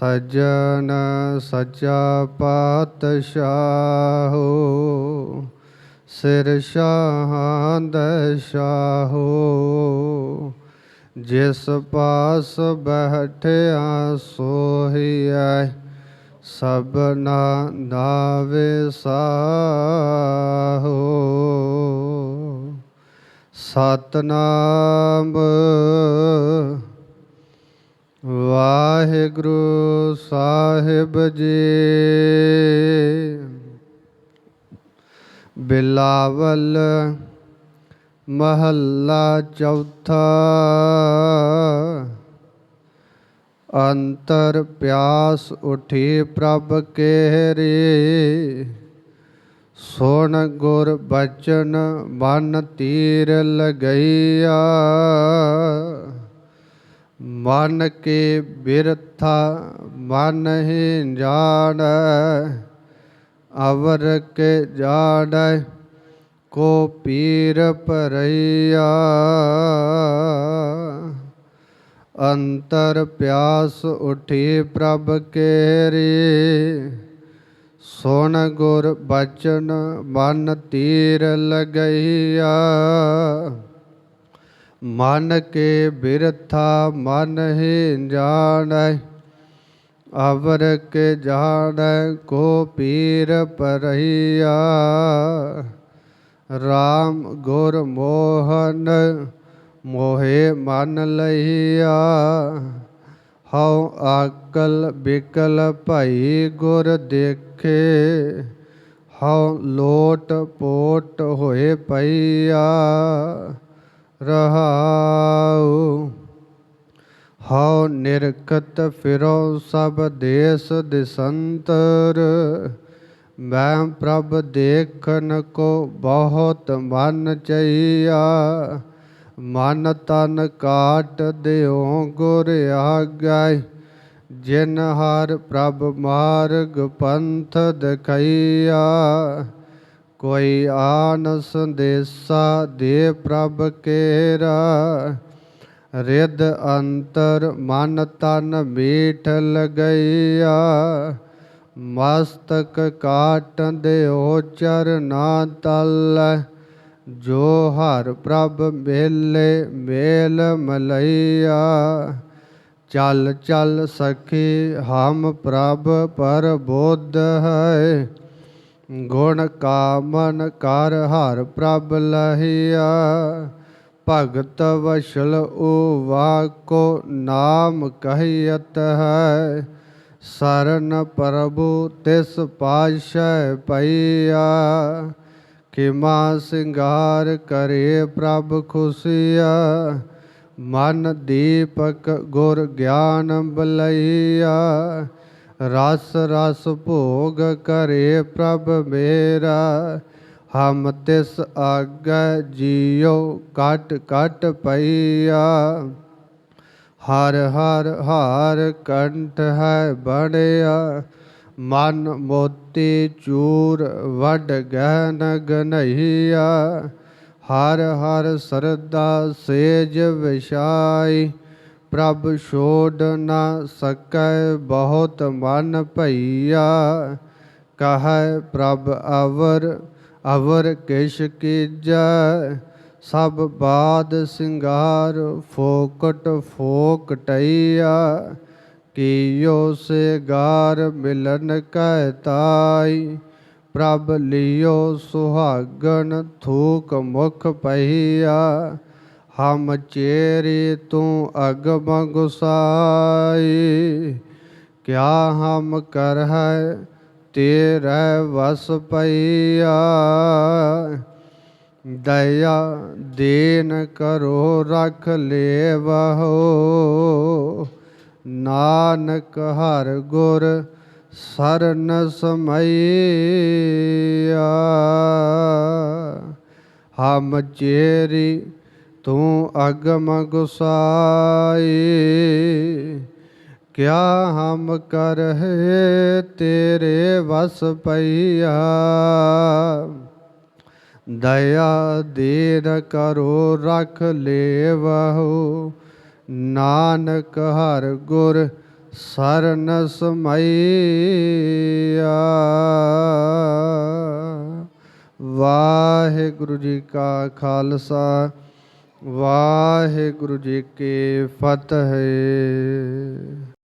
ਸਜਣ ਸੱਚਾ ਪਾਤਸ਼ਾਹੋ, ਸਿਰ ਸ਼ਾਹਾਂ। ਦਾ ਜਿਸ ਪਾਸ ਬੈਠਿਆ ਸੋਹੀਐ ਸਭਨਾ ਦਾ ਵਿਸਾਹੋ ਸਤਨਾਮ ਵਾਹਿਗੁਰੂ ਬਜੇ ਬਿਲਾਵਲ ਮਹੱਲਾ ਚੌਥਾ ਅੰਤਰ ਪਿਆਸ ਉਠੀ ਪ੍ਰਭ ਕੇਰੀ ਸੁਣ ਗੁਰ ਬਚਨ, ਮਨ ਤੀਰ ਲਗਈਆ। ਮਨ ਕੇ ਬਿਰਥਾ ਮਨ ਹੀ ਜਾਣ, ਅਵਰ ਕੇ ਜਾਣ, ਕੋ ਪੀਰ ਪਰਈਆ ਅੰਤਰ ਪਿਆਸ ਉਠੀ ਪ੍ਰਭ ਕੇਰੀ, ਸੁਣ ਗੁਰ ਬਚਨ ਮਨ ਤੀਰ ਲਗਈਆ। ਮਨ ਕੇ ਬਿਰਥਾ ਮਨ ਹੀ ਜਾਣੈ, ਅਵਰ ਕੇ ਜਾਣੈ ਕੋ ਪੀਰ ਪਰਈਆ RAM ਗੁਰ ਮੋਹਨ ਮੋਹੇ ਮਨ ਲਈਆ। ਹਉ ਆਕਲ ਬਿਕਲ ਭਈ ਗੁਰ ਦੇਖੇ। ਹਉ ਲੋਟ ਪੋਟ ਹੋਏ ਪਈਆ। ਰਹਾਉ। ਹਉ ਨਿਰਖਤ ਫਿਰੋ ਸਭ ਦੇਸ ਦਿਸੰਤਰ। ਮੈਂ ਪ੍ਰਭ ਦੇਖਨ ਕੋ ਬਹੁਤ ਮਨ ਚਈਆ। ਮਨ ਤਨ ਕਾਟ ਦਿਓ ਗੁਰ ਆਗੈ ਜਿਨ ਹਰ ਪ੍ਰਭ ਮਾਰਗ ਪੰਥ ਦਖਈਆ। ਕੋਈ ਆਨ ਸੰਦੇਸਾ ਦੇ ਪ੍ਰਭ ਕੇਰਾ। ਰਿਦ ਅੰਤਰ ਮਨ ਤਨ ਮੀਠ ਲਗਈਆ। ਮਸਤਕ ਕਾਟਨ ਦਿਓ ਚਰਨਾ ਤਲ। ਜੋ ਹਰ ਪ੍ਰਭ ਮੇਲੇ ਮੇਲ ਮਲਈਆ। ਚੱਲ ਚੱਲ ਸਖੀ ਹਮ ਪ੍ਰਭ ਪਰ ਬੋਧ ਹੈ। ਗੁਣ ਕਾਮਨ ਕਰ ਹਰ ਪ੍ਰਭ ਲਹੀਆ। ਭਗਤ ਵਸ਼ਲ ਓ ਵਾਕੋ ਨਾਮ ਕਹਿਤ ਹੈ। ਸਰਨ ਪ੍ਰਭੂ ਤਿਸ ਪਾਸ਼ੈ ਪਈਆ। ਕਿਮਾ ਸਿੰਗਾਰ ਕਰੇ ਪ੍ਰਭ ਖੁਸ਼ੀਆ। ਮਨ ਦੀਪਕ ਗੁਰ ਗਿਆਨ ਬਲਈਆ। ਰਸ ਰਸ ਭੋਗ ਕਰੇ ਪ੍ਰਭ ਮੇਰਾ, ਹਮ ਤਿਸ ਆਗੈ ਜੀਉ ਕਟ ਕਟ ਪਈਆ। ਹਰ ਹਰ ਹਾਰ ਕੰਠ ਹੈ ਬਣਿਆ, ਮਨ ਮੋਤੀ ਚੂਰ ਵਡ ਗਹਿਨ ਗਨਈਆ ਹਰ ਹਰ ਸਰਦਾ ਸੇਜ ਵਿਸ਼ਾਈ ਪ੍ਰਭ ਛੋੜ ਨਾ ਸਕੈ ਬਹੁਤ ਮਨ ਭਈਆ। ਕਹੈ ਪ੍ਰਭ ਅਵਰ ਅਵਰ ਕਿਛ ਕੀਜੈ। ਸਭ ਬਾਦ ਸਿੰਗਾਰ ਫੋਕਟ ਫੋਕਟਈਆ ਕੀਓ ਸੇ ਗਾਰ ਮਿਲਨ ਕੈ ਤਾਈ। ਪ੍ਰਭ ਲਿਓ ਸੁਹਾਗਣ ਥੂਕ ਮੁਖ ਪਈਆ ਹਮ ਚੇਰੇ ਤੂੰ ਅਗਮ ਗੁਸਾਈ ਕਿਆ ਹਮ ਕਰ ਹੈ ਤੇਰੇ ਵਸ ਪਈਆ? ਦਇਆ ਦੇਨ ਕਰੋ ਰਖ ਲੇਵਹੋ, ਨਾਨਕ ਹਰ ਗੁਰ ਸਰਨ ਸਮਈਆ। ਹਮ ਚੇਰੀ ਤੂੰ ਅਗਮ ਗੁਸਾਈ ਕਿਆ ਹਮ ਕਰਹਿ ਤੇਰੇ ਵਸ ਪਈਆ? ਦਇਆ ਦੇਨ ਕਰੋ ਰਖ ਲੇਵਹੋ, ਨਾਨਕ ਹਰ ਗੁਰ ਸਰਨ ਸਮਈਆ। ਵਾਹਿਗੁਰੂ ਜੀ ਕਾ ਖਾਲਸਾ ਵਾਹਿਗੁਰੂ ਜੀ ਕੀ ਫਤਿਹ।